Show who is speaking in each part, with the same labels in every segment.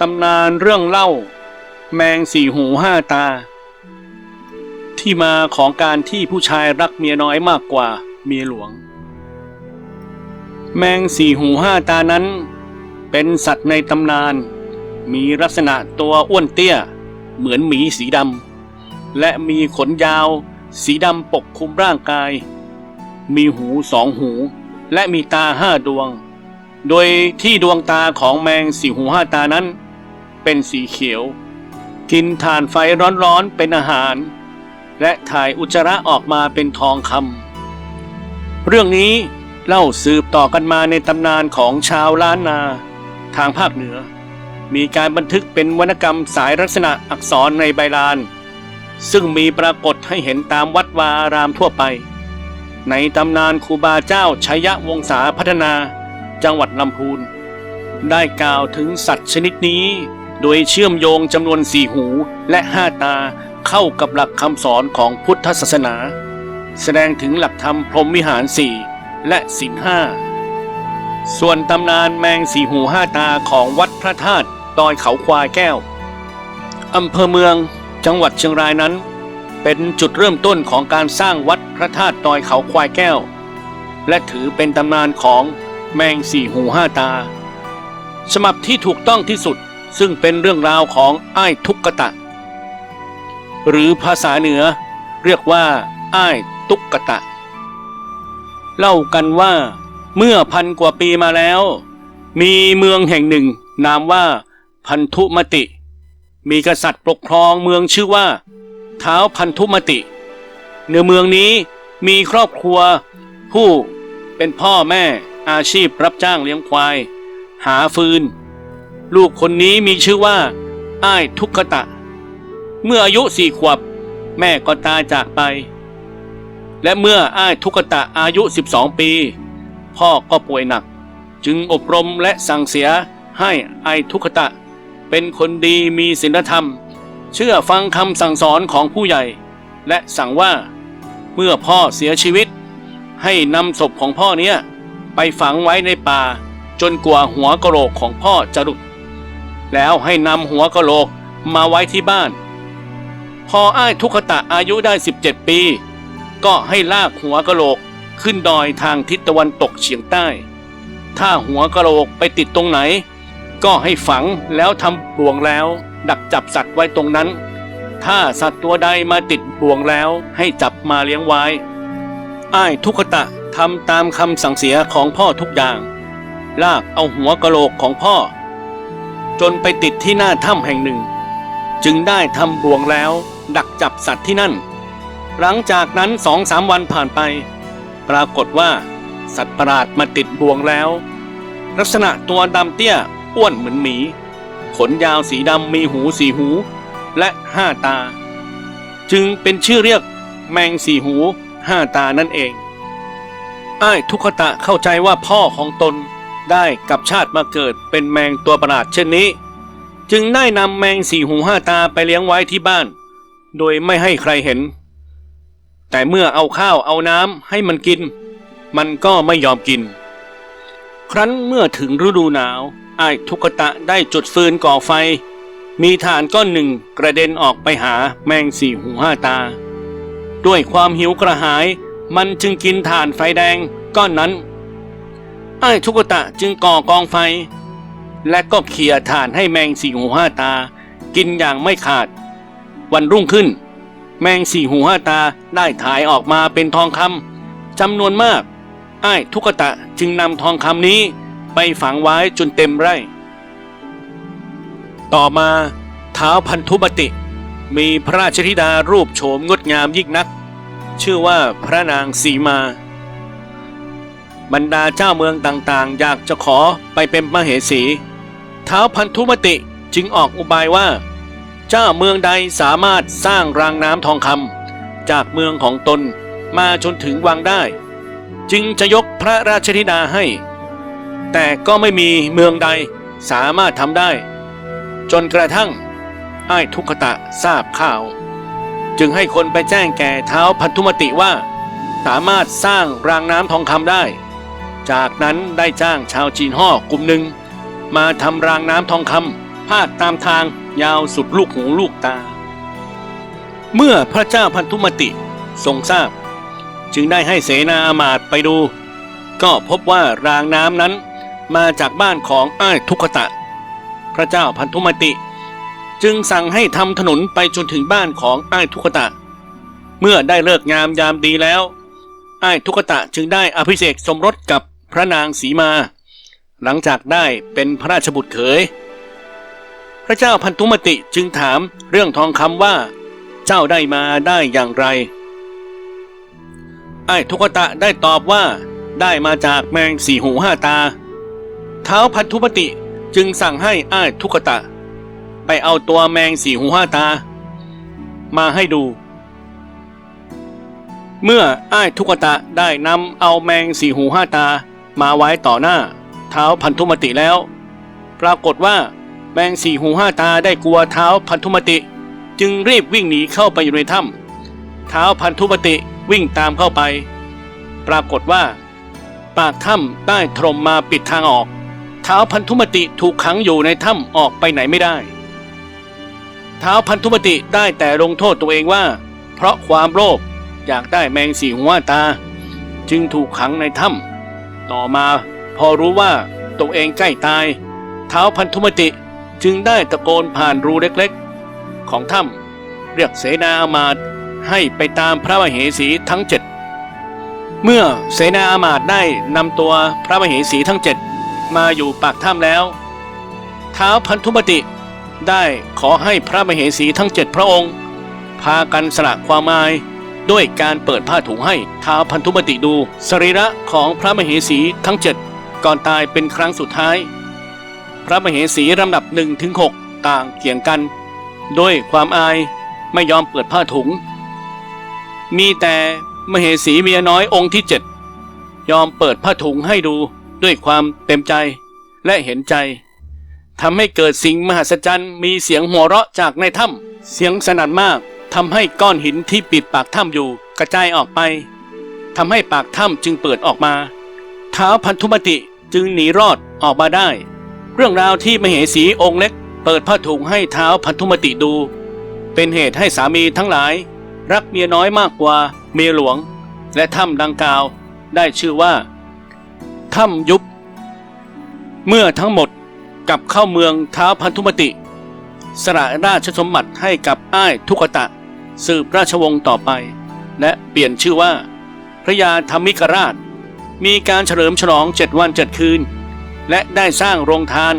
Speaker 1: ตำนานเรื่องเล่า แมงสี่หูห้าตา ที่มาของการที่ผู้ชายรักเมียน้อยมากกว่าเมียหลวง แมงสี่หูห้าตานั้น เป็นสัตว์ในตำนาน มีลักษณะตัวอ้วนเตี้ย เหมือนหมีสีดำและมีขนยาว สีดำปกคลุมร่างกาย มีหูสองหู และมีตาห้าดวงโดยที่ดวงตาของแมงสี่หูห้าตานั้น เป็นสีเขียว กินถ่านไฟร้อนๆเป็นอาหาร และถ่ายอุจจาระออกมาเป็นทองคำเรื่องนี้เล่าสืบต่อกันมาในตำนานของชาวล้านนา ทางภาคเหนือ มีการบันทึกเป็นวรรณกรรมสายลักษณะอักษรในใบลาน ซึ่งมีปรากฏให้เห็นตามวัดวาอารามทั่วไป ในตำนานครูบาเจ้าชัยวงศาพัฒนาจังหวัดลำพูนได้กล่าวถึงสัตว์ชนิดนี้ โดยเชื่อมโยงจำนวนสี่หูและห้าตาเข้ากับหลักคำสอนของพุทธศาสนา แสดงถึงหลักธรรมพรหมวิหารสี่และศีลห้าส่วนตำนานแมงสี่หูห้าตาของวัดพระธาตุดอยเขาควายแก้วอำเภอเมืองจังหวัดเชียงรายนั้น เป็นจุดเริ่มต้นของการสร้างวัดพระธาตุดอยเขาควายแก้ว และถือเป็นตำนานของแมงสี่หูห้าตา ฉบับที่ถูกต้องที่สุด ซึ่งเป็นเรื่องราวของอ้ายทุกกตะ หรือภาษาเหนือเรียกว่าอ้ายตุกกตะ เล่ากันว่าเมื่อพันกว่าปีมาแล้ว มีเมืองแห่งหนึ่ง นามว่าพันธุมติ มีกษัตริย์ปกครองเมืองชื่อว่าเท้าพันธุมติในเมืองนี้มีครอบครัว ผู้เป็นพ่อแม่อาชีพรับจ้างเลี้ยงควาย หาฟืน ลูกคนนี้มีชื่อว่า อ้ายทุกขตะ เมื่ออายุสี่ขวบ แม่ก็ตายจากไป และเมื่ออ้ายทุกขตะอายุ 12 ปี พ่อก็ป่วยหนัก จึงอบรมและสั่งเสียให้อ้ายทุกขตะ เป็นคนดีมีศีลธรรม เชื่อฟังคำสั่งสอนของผู้ใหญ่ และสั่งว่า เมื่อพ่อเสียชีวิต ให้นำศพของพ่อเนี้ยไปฝังไว้ในป่าจนกว่าหัวกะโหลกของพ่อจะหลุด แล้วให้นำหัวกะโหลกมาไว้ที่บ้าน พออ้ายทุกขตะอายุได้ 17 ปี ก็ให้ลากหัวกะโหลกขึ้นดอยทางทิศตะวันตกเฉียงใต้ ถ้าหัวกะโหลกไปติดตรงไหน ก็ให้ฝังแล้วทำบ่วงแล้ว ดักจับสัตว์ไว้ตรงนั้น ถ้าสัตว์ตัวใดมาติดบ่วงแล้วให้จับมาเลี้ยงไว้ อ้ายทุกขตะทำตามคำสั่งเสียของพ่อทุกอย่าง ลากเอาหัวกะโหลกของพ่อ จนไปติดที่หน้าถ้ำแห่งหนึ่ง จึงได้ทำบ่วงแล้ว ดักจับสัตว์ที่นั่น หลังจากนั้นสองสามวันผ่านไป ปรากฏว่าสัตว์ประหลาดมาติดบ่วงแล้ว ลักษณะตัวดำเตี้ยอ้วนเหมือนหมี ขนยาวสีดำมีหูสีหู และห้าตา จึงเป็นชื่อเรียกแมงสีหูห้าตานั่นเอง อ้ายทุกขตะเข้าใจว่าพ่อของตน ได้กลับชาติมาเกิดเป็นแมงตัวประหลาดเช่นนี้ จึงได้นำแมงสี่หูห้าตาไปเลี้ยงไว้ที่บ้าน โดยไม่ให้ใครเห็น แต่เมื่อเอาข้าวเอาน้ำให้มันกิน มันก็ไม่ยอมกิน ครั้นเมื่อถึงฤดูหนาวไอ้ทุกตะได้จุดฟืนก่อไฟ มีถ่านก้อนหนึ่งกระเด็นออกไปหาแมงสี่หูห้าตา ด้วยความหิวกระหาย มันจึงกินถ่านไฟแดงก้อนนั้น ไอ้ทุกตะจึงก่อกองไฟ และก็เขี่ยถ่านให้แมงสี่หูห้าตา กินอย่างไม่ขาด วันรุ่งขึ้น แมงสี่หูห้าตาได้ถ่ายออกมาเป็นทองคำจำนวนมากไอ้ทุกตะจึงนำทองคำนี้ไปฝังไว้จนเต็มไร่ ต่อมาท้าวพันธุมติ มีพระราชธิดารูปโฉมงดงามยิ่งนัก ชื่อว่าพระนางสีมา บรรดาเจ้าเมืองต่างๆ อยากจะขอไปเป็นมเหสีท้าวพันธุมติจึงออกอุบายว่า เจ้าเมืองใดสามารถสร้างรางน้ำทองคำจากเมืองของตนมาจนถึงวังได้ จึงจะยกพระราชธิดาให้ แต่ก็ไม่มีเมืองใดสามารถทำได้ จนกระทั่งไอ้ทุกขตะทราบข่าว จึงให้คนไปแจ้งแก่เท้าพันธุมติว่า สามารถสร้างรางน้ำทองคำได้ จากนั้นได้จ้างชาวจีนห่อกลุ่มหนึ่ง มาทำรางน้ำทองคำพาดตามทางยาวสุดลูกหูลูกตา เมื่อพระเจ้าพันธุมติทรงทราบ จึงได้ให้เสนาอามาตไปดู ก็พบว่ารางน้ำนั้นมาจากบ้านของอ้ายทุกขตะ พระเจ้าพันธุมติ จึงสั่งให้ทำถนนไปจนถึงบ้านของอ้ายทุกขตะ เมื่อได้เลิกงามยามดีแล้วอ้ายทุกตะจึงได้อภิเษกสมรสกับ พระนางสีมา หลังจากได้เป็นพระราชบุตรเขย พระเจ้าพันธุมติจึงถามเรื่องทองคำว่า เจ้าได้มาได้อย่างไร ไอ้ทุกตะได้ตอบว่า ได้มาจากแมงสี่หูห้าตา เท้าพันธุมติจึงสั่งให้อ้ายทุกตะ ไปเอาตัวแมงสี่หูห้าตา มาให้ดูเมื่ออ้ายทุกตะได้นำเอาแมงสี่หูห้าตา มาไว้ต่อหน้า เท้าพันธุมติแล้ว ปรากฏว่าแมงสี่หูห้าตาได้กลัวเท้าพันธุมติ จึงรีบวิ่งหนีเข้าไปอยู่ในถ้ำเท้าพันธุมติวิ่งตามเข้าไป ปรากฏว่า ปากถ้ำได้ถล่มมาปิดทางออก เท้าพันธุมติถูกขังอยู่ในถ้ำออกไปไหนไม่ได้ เท้าพันธุมติได้แต่ลงโทษตัวเองว่า เพราะความโลภอยากได้แมงสี่หัวตา จึงถูกขังในถ้ำ ต่อมาพอรู้ว่าตัวเองใกล้ตาย เท้าพันธุมติจึงได้ตะโกนผ่านรูเล็กๆ ของถ้ำเรียกเสนาอามาตย์ให้ไปตามพระมเหสีทั้งเจ็ดเมื่อเสนาอามาตย์ได้นำตัวพระมเหสีทั้งเจ็ดมาอยู่ปากถ้ำแล้ว เท้าพันธุมติได้ขอให้พระมเหสีทั้งเจ็ดพระองค์ พากันสละความอาย ด้วยการเปิดผ้าถุงให้ท้าวพันธุมติดู สรีระของพระมเหสีทั้งเจ็ดก่อนตายเป็นครั้งสุดท้าย พระมเหสีลำดับหนึ่งถึงหกต่างเกี่ยงกัน ด้วยความอายไม่ยอมเปิดผ้าถุง มีแต่มเหสีเมียน้อยองค์ที่เจ็ดยอมเปิดผ้าถุงให้ดูด้วยความเต็มใจและเห็นใจทำให้เกิดสิ่งมหัศจรรย์มีเสียงหัวเราะจากในถ้ำเสียงสนั่นมาก ทำให้ก้อนหินที่ปิดปากถ้ำอยู่กระจายออกไปทำให้ปากถ้ำจึงเปิดออกมาเท้าวพันธุมติจึงหนีรอดออกมาได้ เรื่องราวที่มเหสีองค์เล็ก เปิดผ้าถุงให้เท้าวพันธุมติดู เป็นเหตุให้สามีทั้งหลาย รักเมียน้อยมากกว่าเมียหลวง และถ้ำดังกล่าวได้ชื่อว่าถ้ำยุบ เมื่อทั้งหมดกลับเข้าเมืองเท้าวพันธุมติ สละราชสมบัติให้กับอ้ายทุกตะ สืบราชวงศ์ต่อไป และเปลี่ยนชื่อว่า พระยาธรรมิกราช มีการเฉลิมฉลองเจ็ดวันเจ็ดคืน และได้สร้างโรงทาน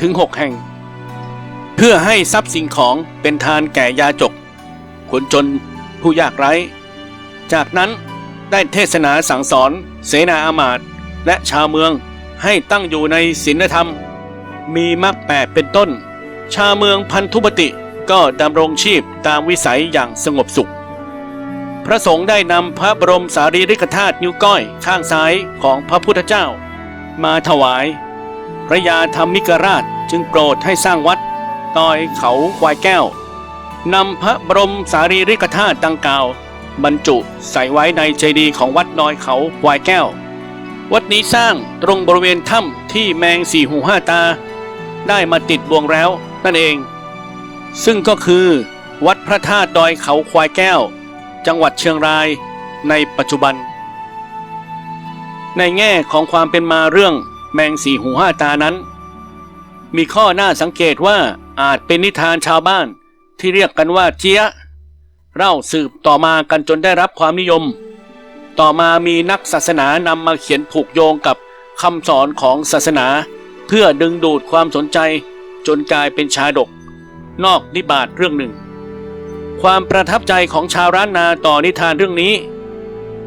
Speaker 1: ถึงหกแห่ง เพื่อให้ทรัพย์สิ่งของเป็นทานแก่ยาจกคนจนผู้ยากไร้ จากนั้นได้เทศนาสั่งสอนเสนาอามาตย์และชาวเมืองให้ตั้งอยู่ในศีลธรรม มีมรรคแปดเป็นต้น ชาวเมืองพันธุปติ ก็ดำรงชีพตามวิสัยอย่างสงบสุข พระสงฆ์ได้นำพระบรมสารีริกธาตุนิ้วก้อยข้างซ้ายของพระพุทธเจ้า มาถวาย พระยาธรรมิกราชจึงโปรดให้สร้างวัดตอยเขาควายแก้วนำพระบรมสารีริกธาตุดังกล่าว บรรจุใส่ไว้ในเจดีย์ของวัดดอยเขาควายแก้ว วัดนี้สร้างตรงบริเวณถ้ำที่แมงสี่หูห้าตา ได้มาติดบวงแล้วนั่นเอง ซึ่งก็คือวัดพระธาตุดอยเขาควายแก้ว จังหวัดเชียงรายในปัจจุบัน ในแง่ของความเป็นมาเรื่องแมงสีหูห้าตานั้น มีข้อน่าสังเกตว่าอาจเป็นนิทานชาวบ้านที่เรียกกันว่าเจี๊ยเล่าสืบต่อมากันจนได้รับความนิยม ต่อมามีนักศาสนานำมาเขียนผูกโยงกับคำสอนของศาสนา เพื่อดึงดูดความสนใจจนกลายเป็นชาดก นอกนิบาตเรื่องหนึ่ง ความประทับใจของชาวร้านนาต่อนิทานเรื่องนี้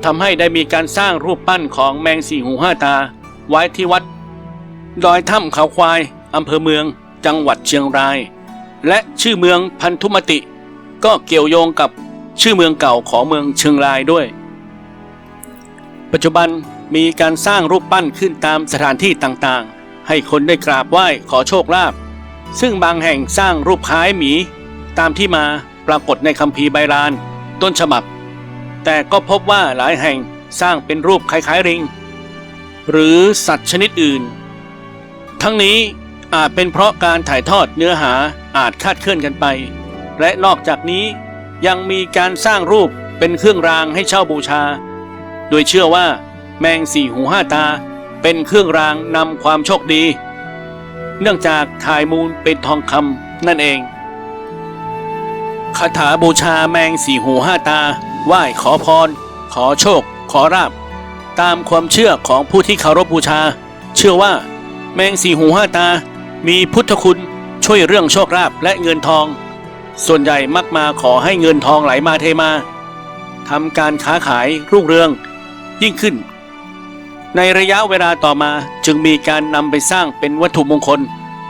Speaker 1: ทำให้ได้มีการสร้างรูปปั้นของแมงสี่หูห้าตา ไว้ที่วัด ดอยถ้ำเขาควายอำเภอเมือง จังหวัดเชียงราย และชื่อเมืองพันธุมติ ก็เกี่ยวโยงกับชื่อเมืองเก่าของเมืองเชียงรายด้วย ปัจจุบันมีการสร้างรูปปั้นขึ้นตามสถานที่ต่างๆ ให้คนได้กราบไหว้ขอโชคลาภ ซึ่งบางแห่งสร้างรูปคล้ายหมี ตามที่มาปรากฏในคัมภีร์ไบรานต้นฉบับ แต่ก็พบว่าหลายแห่งสร้างเป็นรูปคล้ายๆริง หรือสัตว์ชนิดอื่น ทั้งนี้อาจเป็นเพราะการถ่ายทอดเนื้อหาอาจคาดเคลื่อนกันไป และนอกจากนี้ยังมีการสร้างรูปเป็นเครื่องรางให้เช่าบูชา โดยเชื่อว่าแมงสี่หูห้าตาเป็นเครื่องรางนำความโชคดี เนื่องจากถ่ายมูลเป็นทองคำนั่นเองคาถาบูชาแมงสี่หูห้าตา ไหว้ขอพร ขอโชค ขอราบ ตามความเชื่อของผู้ที่เคารพบูชา เชื่อว่า แมงสี่หูห้าตา มีพุทธคุณช่วยเรื่องโชคลาภและเงินทอง ส่วนใหญ่มักมาขอให้เงินทองไหลมาเทมาทำการค้าขายรุ่งเรือง ยิ่งขึ้น ในระยะเวลาต่อมาจึงมีการนำไปสร้างเป็นวัตถุมงคล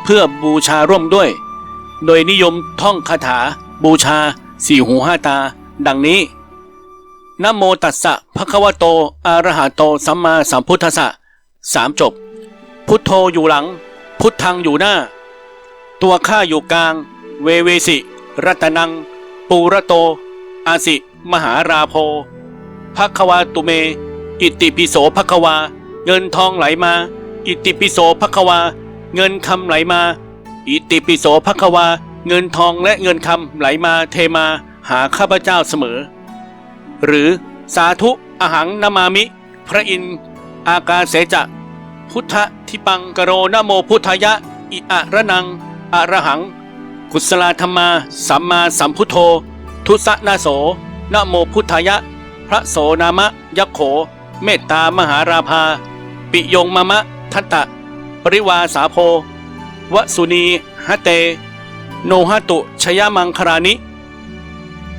Speaker 1: เพื่อบูชาร่วมด้วย โดยนิยมท่องคาถา บูชา สี่หูห้าตา ดังนี้นโมตัสสะภะคะวะโตอะระหะโตสัมมาสัมพุทธัสสะสามจบ พุทโธอยู่หลัง พุทธังอยู่หน้า ตัวข้าอยู่กลาง เวเวสิ รัตนัง ปูระโต อาสิ มหาราโพภควาตุเม อิติปิโสภควา เงินทองไหลมา อิติปิโสภควา เงินคำไหลมา อิติปิโสภควา เงินทองและเงินคำไหลมาเทมาหาข้าพเจ้าเสมอ หรือสาธุอหังนามามิ พระอินทร์อากาเสจะพุทธทิปังกโรนโมพุทธายะ อิอะระนังอระหัง กุศลธรรมา สัมมาสัมพุทโธ ทุสะนาโสนโมพุทธายะ พระโสนามะยักโข เมตตามหาราภา ปิยงมะมะทัตตะ ปริวาสาโพวสุนีหะเต โนหตุชยมังครานิ